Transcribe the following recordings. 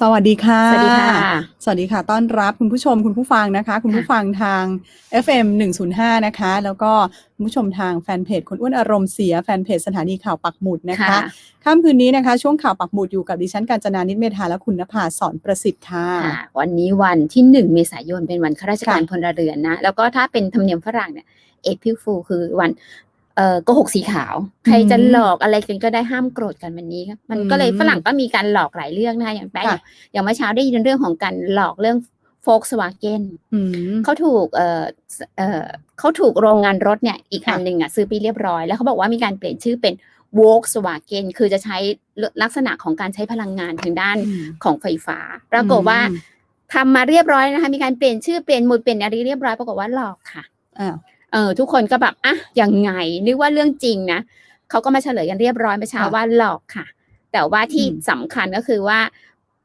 สวัสดีค่ะ สวัสดีค่ะ สวัสดีค่ะ ต้อนรับคุณผู้ชมคุณผู้ฟังนะคะ คุณผู้ฟังทาง FM 105 นะคะ แล้วก็คุณผู้ชมทางแฟนเพจคนอ้วนอารมณ์เสียแฟนเพจสถานีข่าวปักหมุดนะคะค่ะค่ำคืนนี้นะคะ ช่วงข่าวปักหมุดอยู่กับดิฉันกาญจนานิตเมธาและคุณนภาสอนประสิทธิ์ค่ะค่ะวันนี้วันที่หนึ่งเมษายนเป็นวันข้าราชการค่ะพลเรือนนะ แล้วก็ถ้าเป็นธรรมเนียมฝรั่งเนี่ยเอพิลฟูคือวัน เอ่อโกหกสีขาว ใครจะหลอกอะไรกันก็ได้ห้ามโกรธกันวันนี้ครับมันก็เลยอืมฝรั่งก็มีการหลอกหลายเรื่องนะคะอย่างแป๊ะค่ะอย่างเมื่อเช้าได้ยินเรื่องของการหลอกเรื่องโฟกสวาเกนอืมเขาถูกเอ่อเอ่อเขาถูกโรงงานรถเนี่ยอีกค่ะอันหนึ่งอะซื้อไปเรียบร้อย แล้วเขาบอกว่ามีการเปลี่ยนชื่อเป็น Volkswagen คือจะใช้ลักษณะของการใช้พลังงานทางด้านอืมของไฟฟ้า ปรากฏว่าอืมทำมาเรียบร้อยนะคะ มีการเปลี่ยนชื่อเปลี่ยนหมุดเปลี่ยนอะไรเรียบร้อยปรากฏว่าหลอกค่ะ อ้าวเออทุกคนก็แบบอะยังไงนึกว่าเรื่องจริงนะเขาก็มาเฉลยกันเรียบร้อยเมื่อเช้าค่ะว่าหลอกค่ะ แต่ว่าที่อืมสำคัญก็คือว่า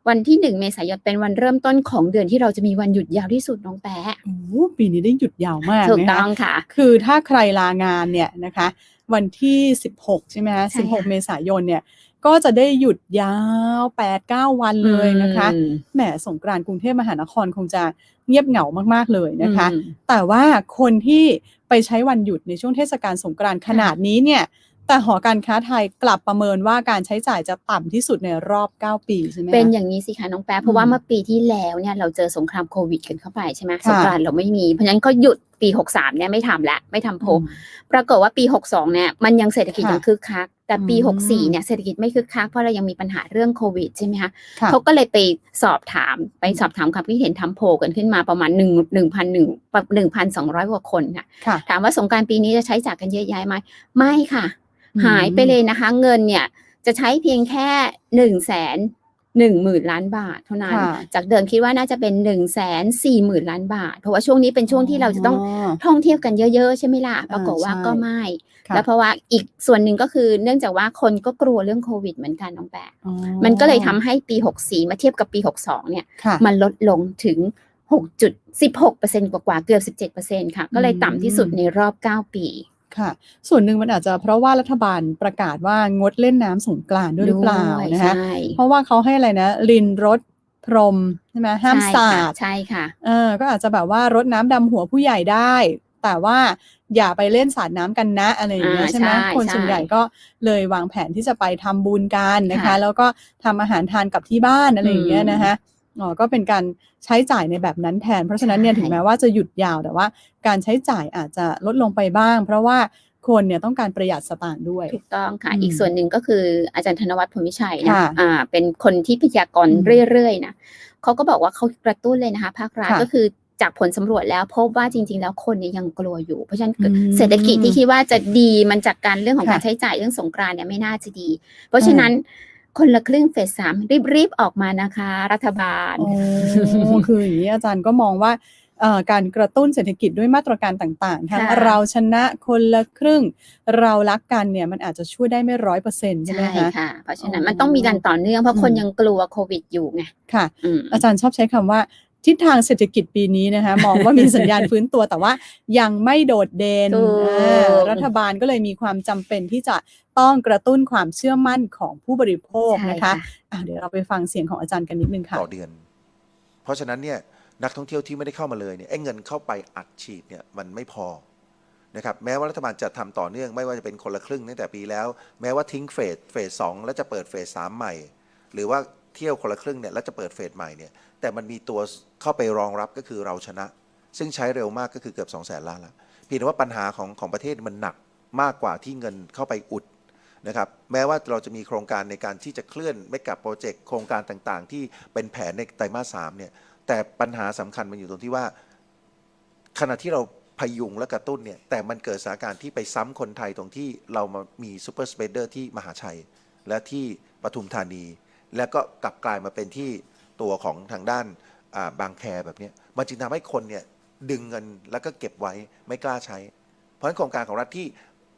วันที่หนึ่งเมษายนเป็นวันเริ่มต้นของเดือนที่เราจะมีวันหยุดยาวที่สุดน้องแป๊ะโอ้โหปีนี้ได้หยุดยาวมากถูกนะคะต้องค่ะ คือถ้าใครลางานเนี่ยนะคะ วันที่ 16 ใช่ไหมคะใช่ค่ะ16เมษายนเนี่ย ก็จะได้หยุดยาว8-9วันเลยนะคะอืมแหมสงกรานต์กรุงเทพมหานครคงจะเงียบเหงามากๆเลยนะคะอืมแต่ว่าคนที่ไปใช้วันหยุดในช่วงเทศกาลสงกรานต์ขนาดนี้เนี่ยแต่หอการค้าไทยกลับประเมินว่าการใช้จ่ายจะต่ำที่สุดในรอบ 9 ปีใช่ไหมคะเป็นอย่างนี้สิคะน้องแป๊ะเพราะว่าอืมเมื่อปีที่แล้วเนี่ยเราเจอสงครามโควิดกันเข้าไปใช่ไหมค่ะสงกรานต์เราไม่มี เพราะฉะนั้นก็หยุด ปี 63เนี่ยไม่ทำละไม่ทำโพลอืมปรากฏว่าปี 62เนี่ยมันยังเศรษฐกิจค่ะยังคึกคัก แต่ปีอืม64เนี่ยเศรษฐกิจไม่คึกคักเพราะเรายังมีปัญหาเรื่องโควิดใช่ไหมคะค่ะเขาก็เลยไปสอบถามไปสอบถามความคิดเห็นทำโพลกันขึ้นมาประมาณ1 1 0 0 1 1,200กว่าคนค่ะค่ะถามว่าสงกรารปีนี้จะใช้จ่ายกันเยอะแยะไหมไม่ค่ะอืมหายไปเลยนะคะ เงินเนี่ยจะใช้เพียงแค่1นึ่งแสน หนึ่งหมื่นล้านบาทเท่านั้นค่ะจากเดิมคิดว่าน่าจะเป็น1นึ่งแสนสี่หมื่นล้านบาท เพราะว่าช่วงนี้เป็นช่วงที่เราจะต้องท่องเที่ยวกันเยอะ ๆ ใช่ไหมล่ะ ปรากฏว่าใช่ก็ไม่ค่ะแล้วเพราะว่าอีกส่วนหนึ่งก็คือเนื่องจากว่าคนก็กลัวเรื่องโควิดเหมือนกันน้องแปะอ๋อมันก็เลยทำให้ปี 64 มาเทียบกับปี 62 เนี่ยค่ะมันลดลงถึง 6.16%กว่าๆเกือบ 17%ค่ะ ก็เลยต่ำที่สุดในรอบ 9 ปี ค่ะ ส่วนหนึ่งมันอาจจะเพราะว่ารัฐบาลประกาศว่างดเล่นน้ำสงกรานต์ด้วยหรือเปล่าด้วยนะคะใช่เพราะว่าเขาให้อะไรนะลินรถพรมใช่ไหมห้ามใช่สาค่ะดใช่ค่ะเออก็อาจจะแบบว่ารดน้ำดำหัวผู้ใหญ่ได้ แต่ว่าอย่าไปเล่นสาดน้ำกันนะอะไรอย่างเงี้ยอ่าใช่ไหมใช่คนส่วนใช่ใหญ่ก็เลยวางแผนที่จะไปทำบุญกันนะคะค่ะแล้วก็ทำอาหารทานกับที่บ้านอะไรอย่างเงี้ยอืมนะคะ อ๋อก็เป็นการใช้จ่ายในแบบนั้นแทน เพราะฉะนั้นเนี่ยใช่ถึงแม้ว่าจะหยุดยาวแต่ว่าการใช้จ่ายอาจจะลดลงไปบ้าง เพราะว่าคนเนี่ยต้องการประหยัดสตางค์ด้วย ถูกต้องค่ะอืมอีกส่วนหนึ่งก็คืออาจารย์ธนวัฒน์พลวิชัยนะค่ะอ่าเป็นคนที่พยากรณ์อืมเรื่อยๆนะเขาก็บอกว่าเขากระตุ้นเลยนะคะภาครัฐค่ะก็คือจากผลสำรวจแล้วพบว่าจริง ๆ แล้วคนเนี่ยยังกลัวอยู่ เพราะฉะนั้นอืมเศรษฐกิจที่คิดว่าจะดีมันจากการเรื่องของค่ะการใช้จ่ายเรื่องสงกรานต์เนี่ยไม่น่าจะดี เพราะฉะนั้น คนละครึ่งเฟสสามรีบๆออกมานะคะ รัฐบาลโอ้คืออย่างนี้อาจารย์ก็มองว่าเอ่อการกระตุ้นเศรษฐกิจด้วยมาตรการต่างๆ ทั้งค่ะเราชนะคนละครึ่ง เรารักกันเนี่ยมันอาจจะช่วยได้ไม่ร้อยเปอร์เซ็นต์ใช่ไหมใช่คะค่ะ เพราะฉะนั้นอ๋อมันต้องมีการต่อเนื่องเพราะคนอืมยังกลัวโควิดอยู่ไง ค่ะอืมอาจารย์ชอบใช้คำว่า ทิศทางเศรษฐกิจปีนี้นะคะมองว่ามีสัญญาณฟื้นตัวแต่ว่ายังไม่โดดเด่นถูกอ่ารัฐบาลก็เลยมีความจำเป็นที่จะต้องกระตุ้นความเชื่อมั่นของผู้บริโภคใช่นะคะอะเดี๋ยวเราไปฟังเสียงของอาจารย์กันนิดนึงค่ะต่อเดือน เพราะฉะนั้นเนี่ยนักท่องเที่ยวที่ไม่ได้เข้ามาเลยเนี่ยไอ้เงินเข้าไปอัดฉีดเนี่ยมันไม่พอนะครับแม้ว่ารัฐบาลจะทำต่อเนื่องไม่ว่าจะเป็นคนละครึ่งตั้งแต่ปีแล้ว แม้ว่าทิ้งเฟสเฟสสองแล้วจะเปิดเฟสสามใหม่ หรือว่าเที่ยวคนละครึ่งเนี่ยแล้วจะเปิดเฟสใหม่เนี่ย แต่มันมีตัวเข้าไปรองรับก็คือเราชนะ ซึ่งใช้เร็วมากก็คือเกือบ2องแสนล้านละเพียงแต่ว่าปัญหาของของประเทศมันหนักมากกว่าที่เงินเข้าไปอุดนะครับแม้ว่าเราจะมีโครงการในการที่จะเคลื่อนไม่กับโปรเจกต์โครงการต่างๆ ที่เป็นแผนในไตรมาสสามเนี่ยแต่ปัญหาสำคัญมันอยู่ตรงที่ว่า ขณะที่เราพยุงและกระตุ้นเนี่ยแต่มันเกิดสถานการณ์ที่ไปซ้ำคนไทยตรงที่เรามามีซูเปอร์สเปเดอร์ที่มหาชัย และที่ปทุมธานี แล้วก็กลับกลายมาเป็นที่ ตัวของทางด้านาบางแคแบบนี้มันจึงทำให้คนเนี่ยดึงเงินแล้วก็เก็บไว้ไม่กล้าใช้ เพราะฉะนั้นโครงการของรัฐที่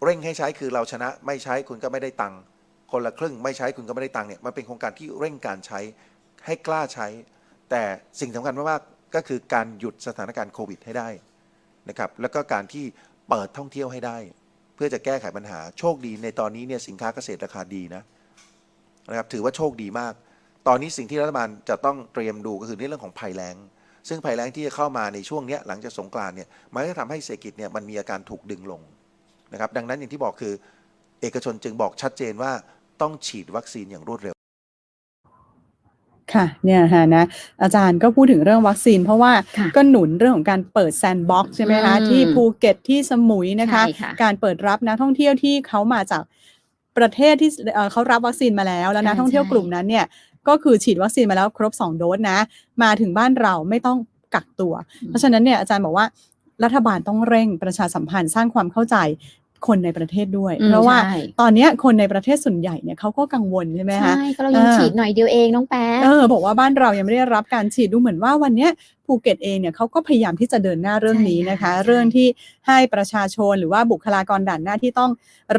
เร่งให้ใช้คือเราชนะไม่ใช้คุณก็ไม่ได้ตังค์คนละครึ่งไม่ใช้คุณก็ไม่ได้ตังค์เนี่ยมันเป็นโครงการที่เร่งการใช้ให้กล้าใช้ แต่สิ่งสำคัญมากๆก็คือการหยุดสถานการณ์โควิดให้ได้นะครับแล้วก็การที่เปิดท่องเที่ยวให้ได้ เพื่อจะแก้ไขปัญหาโชคดีในตอนนี้เนี่ยสินค้าเกษตรราคาดีนะนะครับถือว่าโชคดีมาก ตอนนี้สิ่งที่รัฐบาลจะต้องเตรียมดูก็คือในเรื่องของภัยแล้ง ซึ่งภัยแล้งที่จะเข้ามาในช่วงเนี้ยหลังจากสงกรานต์เนี่ยมันก็จะทำให้เศรษฐกิจเนี่ยมันมีอาการถูกดึงลงนะครับดังนั้นอย่างที่บอกคือเอกชนจึงบอกชัดเจนว่าต้องฉีดวัคซีนอย่างรวดเร็วค่ะเนี่ยฮะนะอาจารย์ก็พูดถึงเรื่องวัคซีน เพราะว่าค่ะก็หนุนเรื่องของการเปิดแซนด์บ็อกซ์ใช่ไหมคะอืมที่ภูเก็ตที่สมุยนะคะใช่ค่ะการเปิดรับนักท่องเที่ยวที่เขามาจากประเทศที่เอ่อเขารับวัคซีนมาแล้ว แล้วนักใช่ท่องเที่ยวใช่กลุ่มนั้นเนี่ย ก็คือฉีดวัคซีนมาแล้วครบ 2 โดสนะ มาถึงบ้านเราไม่ต้องกักตัว เพราะฉะนั้นเนี่ยอาจารย์บอกว่ารัฐบาลต้องเร่งประชาสัมพันธ์สร้างความเข้าใจคนในประเทศด้วยอืมเพราะว่าใช่ตอนเนี้ยคนในประเทศส่วนใหญ่เนี่ยเขาก็กังวลใช่ไหมคะใช่ก็เรายังอ่าฉีดหน่อยเดียวเองน้องแป๊ะเออบอกว่าบ้านเรายังไม่ได้รับการฉีดดูเหมือนว่าวันเนี้ยภูเก็ตเองเนี่ยเขาก็พยายามที่จะเดินหน้าเรื่องนี้นะคะใช่ค่ะเรื่องที่ให้ประชาชนหรือว่าบุคลากรด่านหน้าที่ต้อง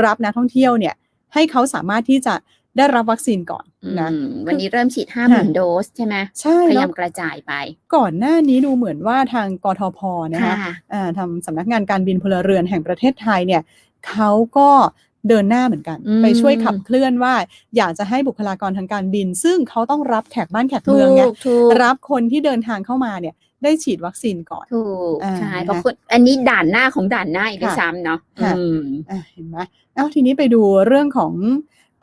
รับนักท่องเที่ยวเนี่ยให้เขาสามารถที่จะ ได้รับวัคซีนก่อนนะอืมวันนี้เริ่มฉีดห้าหมื่นโดสใช่ไหมใช่พยาแล้ยาวมกระจายไป ก่อนหน้านี้ดูเหมือนว่าทางกทพนะคะค่ะอ่าทำสำนักงานการบินพลเรือนแห่งประเทศไทยเนี่ยเขาก็เดินหน้าเหมือนกันอืมไปช่วยขับเคลื่อนว่า อยากจะให้บุคลากรทางการบิน ซึ่งเขาต้องรับแขกบ้านแขกถูเมืองไงกถูกรับคนที่เดินทางเข้ามาเนี่ยได้ฉีดวัคซีนก่อน ถูกอ่าใช่นะคะเพราะคนอันนี้ด่านหน้าของด่านหน้าอีกด้วยค่ะซ้ำเนาะค่ะอืมอะเห็นไหมเอ้าทีนี้ไปดูเรื่องของ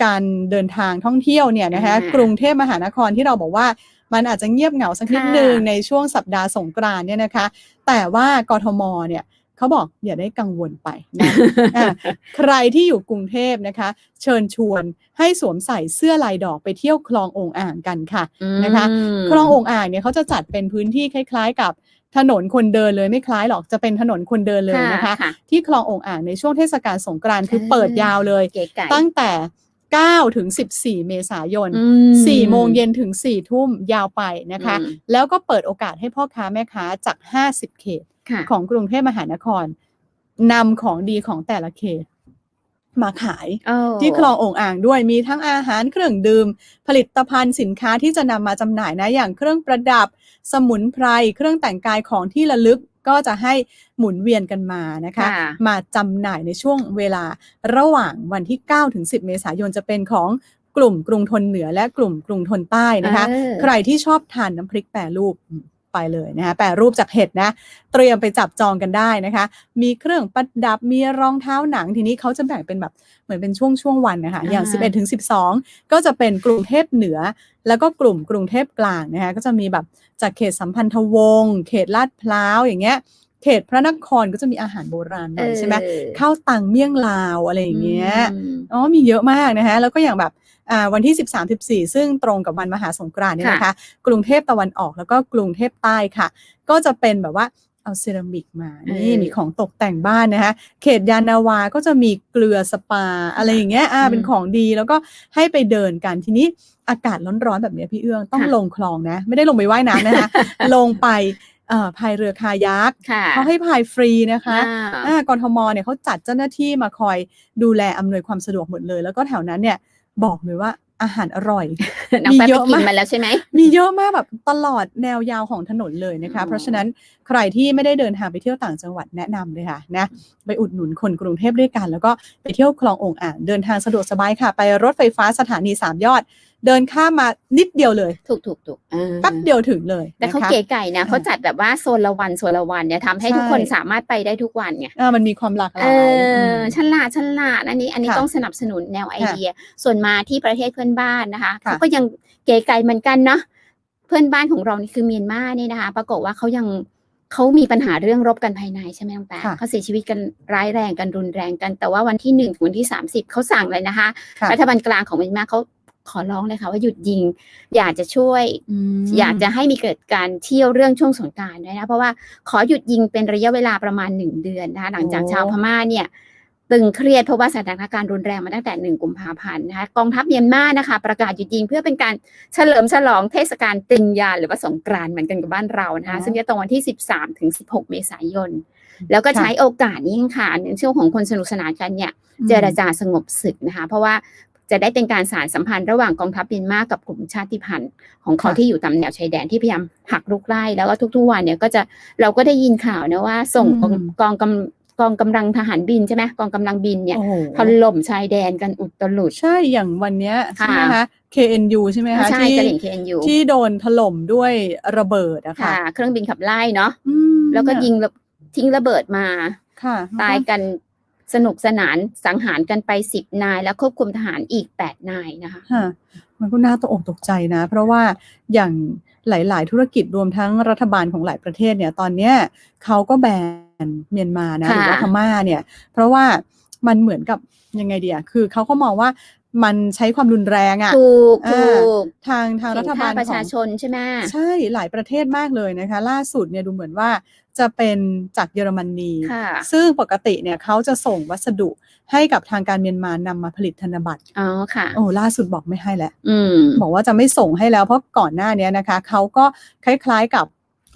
การเดินทางท่องเที่ยวเนี่ยนะคะอ่ากรุงเทพมหานครที่เราบอกว่ามันอาจจะเงียบเหงาสักนิดค่ะนึงในช่วงสัปดาห์สงกรานต์เนี่ยนะคะ แต่ว่ากทมเนี่ยเขาบอกอย่าได้กังวลไปนะอะใครที่อยู่กรุงเทพนะคะ เชิญชวนให้สวมใส่เสื้อลายดอกไปเที่ยวคลององอ่างกันค่ะนะคะอืมคลององอ่างเนี่ยเขาจะจัดเป็นพื้นที่คล้าย ๆ กับถนนคนเดินเลยไม่คล้ายหรอกจะเป็นถนนคนเดินเลยนะคะค่ะที่คลององอ่างในช่วงเทศกาลสงกรานต์คือเออเปิดยาวเลยเก๋ไก่ตั้งแต่ 9ถึง14 เมษายนอืม4โมงเย็นถึง4ทุ่มยาวไปนะคะอืมแล้วก็เปิดโอกาสให้พ่อค้าแม่ค้าจาก 50 เขตค่ะของกรุงเทพมหานครนำของดีของแต่ละเขตมาขายโอ้ที่คลององอ่างด้วยมีทั้งอาหารเครื่องดื่ม ผลิตภัณฑ์สินค้าที่จะนำมาจำหน่ายนะ อย่างเครื่องประดับ สมุนไพร เครื่องแต่งกายของที่ระลึก ก็จะให้หมุนเวียนกันมานะคะ ค่ะมาจำหน่ายในช่วงเวลาระหว่างวันที่ 9 ถึง 10 เมษายนจะเป็นของกลุ่มกรุงทนเหนือและกลุ่มกรุงทนใต้นะคะ เออ ใครที่ชอบทานน้ำพริกแปรรูปอืม ไปเลยนะคะแปรรูปจากเห็ดนะ เตรียมไปจับจองกันได้นะคะ มีเครื่องประดับมีรองเท้าหนังทีนี้เขาจะแบ่งเป็นแบบเหมือนเป็นช่วงช่วงๆวันนะคะอย่างอ่า11ถึง12 ก็จะเป็นกรุงเทพเหนือ แล้วก็กลุ่มกรุงเทพกลางนะคะก็จะมีแบบจากเขตสัมพันธวงศ์เขตลาดพร้าวอย่างเงี้ยเขตพระนครก็จะมีอาหารโบราณหน่อยใช่ไหมเออข้าวตังเมี่ยงลาวอะไรอย่างเงี้ยอืมอ๋อมีเยอะมากนะคะแล้วก็อย่างแบบอ่า วันที่ 13 14 ซึ่งตรงกับวันมหาสงกรานต์เนี่ยนะคะ กรุงเทพตะวันออกแล้วก็กรุงเทพใต้ค่ะ ก็จะเป็นแบบว่าเอาเซรามิกมา นี่เออมีของตกแต่งบ้านนะคะ เขตยานนาวาก็จะมีเกลือสปา อะไรอย่างเงี้ย อ่าอืมเป็นของดีแล้วก็ให้ไปเดินกัน ทีนี้อากาศร้อนๆแบบเนี้ยพี่เอื้องต้องค่ะลงคลองนะ ไม่ได้ลงไปว่ายน้ำนะคะ ลงไปเอ่อพายเรือคายักค่ะเขาให้พายฟรีนะคะอ่าอ่ากรทมเนี่ยเขาจัดเจ้าหน้าที่มาคอยดูแลอำนวยความสะดวกหมดเลย แล้วก็แถวนั้นเนี่ย บอกเลยว่าอาหารอร่อยน้องมีแป๊บเยไปอะกินมากมาแล้วใช่ไหมมีเยอะมากแบบตลอดแนวยาวของถนนเลยนะคะอ๋อเพราะฉะนั้น ใครที่ไม่ได้เดินทางไปเที่ยวต่างจังหวัดแนะนำเลยค่ะนะไปอุดหนุนคนกรุงเทพด้วยกัน แล้วก็ไปเที่ยวคลององอ่างเดินทางสะดวกสบายค่ะ ไปรถไฟฟ้าสถานีสามยอด เดินข้ามมานิดเดียวเลยถูกถูกถูกอ่าแป๊บเดียวถึงเลยแต่เขานะคะเก๋ไก่นะเขาจัดแบบว่าโซนละวันโซนละวันเนี่ยทำให้ทุกใช่คนสามารถไปได้ทุกวันไงอ่ามันมีความหลากหเอลายอมฉลาดฉลาดอันนี้อันนี้ค่ะต้องสนับสนุนแนวไอค่ะเดีย ส่วนมาที่ประเทศเพื่อนบ้านนะคะค่ะเขาก็ยังเก๋ไก่เหมือนกันเนาะเพื่อนบ้านของเรานี่คือเมียนมานี่นะคะ ปรากฏว่าเขายัง เขามีปัญหาเรื่องรบกันภายในใช่ไหมน้องแป๊ะค่ะเขาเสียชีวิตกันร้ายแรงกันรุนแรงกัน แต่ว่าวันที่หนึ่งถึงวันที่สามสิบเขาสั่งเลยนะคะค่ะรัฐบาลกลางของเมียนมาเขาขอร้องเลยค่ะว่าหยุดยิง อยากจะช่วยมอยากจะให้มีเกิดการเที่ยวเรื่องช่วงสงกรารด้วยนะ เพราะว่าขอหยุดยิงเป็นระยะเวลาประมาณหนึ่งเดือนนะคะหลังจากโอ้ชาวพม่าเนี่ย ตึงเครียดเพราะว่าสถานการณ์รุนแรงมาตั้งแต่หนึ่งกุมภาพันธ์นะคะกองทัพเมียนมานะคะ ประกาศหยุดยิงเพื่อเป็นการเฉลิมฉลองเทศกาลตริงยานหรือว่าสงกรานต์เหมือนกันกับบ้านเรานะคะซึ่งจะตรงวันที่ 13ถึง16 เมษายน แล้วก็ใช้โอกาสนี้ค่ะในช่วงของคนสนุกสนานกันเนี่ยเจรจาสงบศึกนะคะ เพราะว่าจะได้เป็นการสานสัมพันธ์ระหว่างกองทัพเมียนมากับกลุ่มชาติพันธุ์ ของเขาค่ะที่อยู่ตามแนวชายแดนที่พยายามหักลุกไล่แล้วก็ทุกๆวันเนี่ยก็จะเราก็ได้ยินข่าวนะว่า ส่งกองอืมกองกำ กองกำลังทหารบินใช่ไหมกองกำลังบินเนี่ยโอ้โหถล่มชายแดนกันอุตลุดใช่อย่างวันเนี้ยใช่ไหมค่ะคะ KNU ใช่ไหมคะใช่ที่กระเหลี่ยง KNU ที่โดนถล่มด้วยระเบิดอะค่ะค่ะเครื่องบินขับไล่เนาะอืมแล้วก็ยิงระทิ้งระเบิดมาค่ะตายกัน สนุกสนานสังหารกันไปสิบนาย แล้วควบคุมทหารอีกแปดนายนะคะค่ะมันก็น่าตกอกตกใจนะ เพราะว่าอย่างหลาย ๆ ธุรกิจรวมทั้งรัฐบาลของหลายประเทศเนี่ย ตอนเนี้ยเขาก็แบนเมียนมานะหค่ะรือว่าพม่าเนี่ย เพราะว่ามันเหมือนกับยังไงเดียคือเขาก็มองว่า มันใช้ความรุนแรงอะถูกอ่าถูกทางทางรัฐบาลเห็นค่ประขอชางชนใช่ไหมใช่หลายประเทศมากเลยนะคะ ล่าสุดเนี่ยดูเหมือนว่าจะเป็นจากเยอรมนีค่ะซึ่งปกติเนี่ยเขาจะส่งวัสดุให้กับทางการเมียนมานำมาผลิตธนบัตรอ๋อค่ะโอ้ล่าสุดบอกไม่ให้แล้วอืมบอกว่าจะไม่ส่งให้แล้วเพราะก่อนหน้านี้นะคะเขาก็คล้ายๆกับ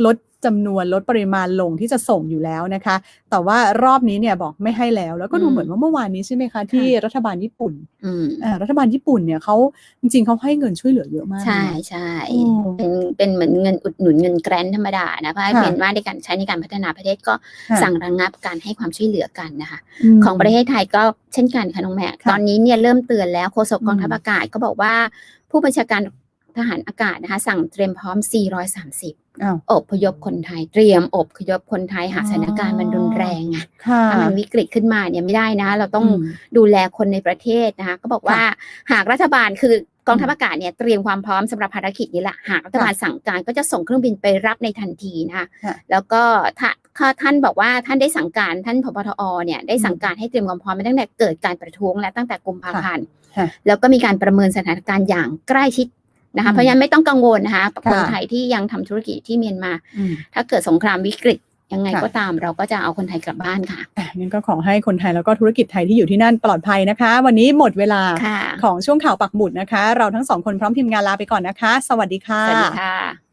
ลด จำนวนลดปริมาณลงที่จะส่งอยู่แล้วนะคะ แต่ว่ารอบนี้เนี่ยบอกไม่ให้แล้ว แล้วก็ดูอืมเหมือนว่าเมื่อวานนี้ใช่ไหมคะที่รัฐบาลญี่ปุ่นอืมอ่ารัฐบาลญี่ปุ่นเนี่ยเขาจริงๆเขาให้เงินช่วยเหลือเยอะมาก ใช่นะใช่อืมเป็นเป็นเหมือนเงินอุดหนุนเงินแกรนธรรมดานะเพราะค่ะเป็นว่าในการใช้ในการพัฒนาประเทศก็ค่ะสั่งระงงับการให้ความช่วยเหลือกันนะคะมของประเทศไทยก็เช่นกันค่ะน้องแม่ค่ะตอนนี้เนี่ยเริ่มเตือนแล้วโฆษกกองทัพอืมอากาศก็บอกว่าผู้บัญชาการทหารอากาศนะคะสั่งเตรียมพร้อม 430 อ้าวอบพยพคนไทยเตรียมอบพยพคนไทยหากอ๋อสถานการณ์มันรุนแรงไงค่ะถ้ามันวิกฤตขึ้นมาเนี่ยไม่ได้นะ เราต้องอืมดูแลคนในประเทศนะคะก็บอกว่าหากรัฐบาลคือกองทัพอากาศเนี่ยเตรียมความพร้อมสำหรับภารกิจนี้แหละหากรัฐบาลสั่งการก็จะส่งเครื่องบินไปรับในทันทีนะคะค่ะแล้วก็ถ้าถ้าท่านบอกว่าท่านได้สั่งการท่านพบทอเนี่ยได้สั่งการให้เตรียมความพร้อมมาตั้งแต่เกิดการประท้วงและตั้งแต่กุมภาพันธ์ค่ะแล้วก็มีการประเมินสถานการณ์อย่างใกล้ชิด นะคะอืมเพราะฉะนั้นไม่ต้องกังวลนะคะค่ะคนไทยที่ยังทำธุรกิจที่เมียนมาอืมถ้าเกิดสงครามวิกฤตยังไงค่ะก็ตามเราก็จะเอาคนไทยกลับบ้านค่ะอะงั้นก็ขอให้คนไทยแล้วก็ธุรกิจไทยที่อยู่ที่นั่นปลอดภัยนะคะ วันนี้หมดเวลาค่ะของช่วงข่าวปักหมุดนะคะ เราทั้งสองคนพร้อมทีมงานลาไปก่อนนะคะ สวัสดีค่ะ สวัสดีค่ะ